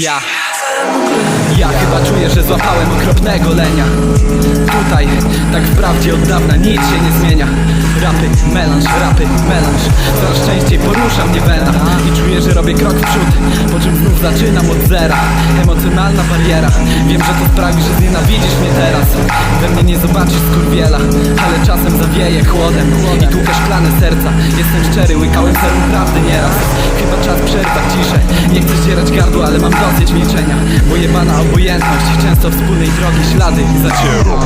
Ja. Ja chyba czuję, że złapałem okropnego lenia. Tutaj, tak wprawdzie od dawna nic się nie zmienia. Rapy, melanż, rapy, melanż. Coraz częściej porusza mnie wena. I czuję, że robię krok w przód Po czym znów zaczynam od zera Emocjonalna bariera. Wiem, że to sprawi, że znienawidzisz mnie teraz. We mnie nie zobaczysz skurwiela Ale czasem zawieje chłodem. I tłukę szklane serca. Jestem szczery, łykałem serum prawdy nieraz. Chyba czas przerwać ciszę. Nie chcę ścierać gardła, ale mam dosyć milczenia. Bo jebana obojętność Często wspólnej drogi ślady zacieram.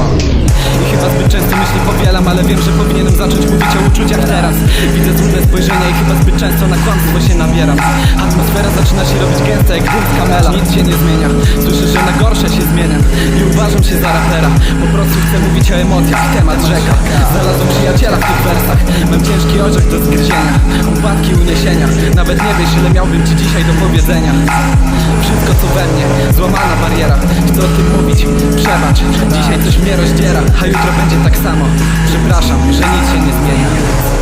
I chyba zbyt często myśli powielam Ale wiem, że powinienem zacząć mówić o uczuciach teraz. Widzę trudne spojrzenia i chyba zbyt często na kłamstwo się nabieram. Atmosfera zaczyna się robić gęsta jak dym Nic się nie zmienia. Słyszę, że na gorsze się zmieniam I uważam się za rapera. Po prostu chcę mówić o emocjach Temat rzeka. Znalazłem przyjaciela w tych wersach. Mam ciężki orzech do zgryzienia. Upadki, uniesienia. Nawet nie wiesz ile miałbym ci dzisiaj do powiedzenia. Wszystko co we mnie. Złamana bariera. Chcę o tym mówić. Przebacz. Dzisiaj coś mnie rozdziera. A jutro będzie tak samo. Przepraszam, że nic się nie zmienia